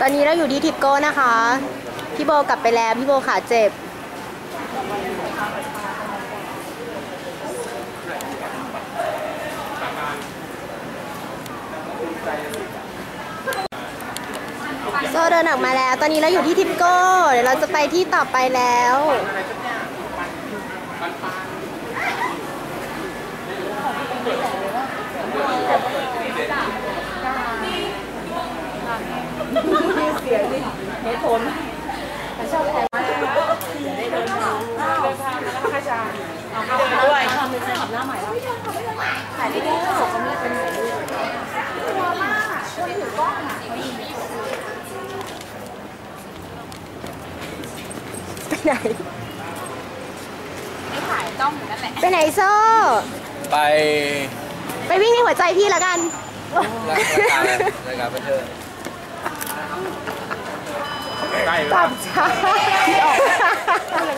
ตอนนี้เราอยู่ที่ทิปโก้นะคะ พี่โบกลับไปแล้วพี่โบขาเจ็บ โซเดินออกมาแล้ว ตอนนี้เราอยู่ที่ทิปโก้ เดี๋ยวเราจะไปที่ต่อไปแล้ว ด้วยไปไหนไม่ถ่ายจ้องอยู่นั่นแหละไปไหนโซ่ไป ไปวิ่งในหัวใจพี่ละกันรายการรายการบันเทิงตอบช้าพี่ออกอะ ไรก็ไม่รู้เรื่อง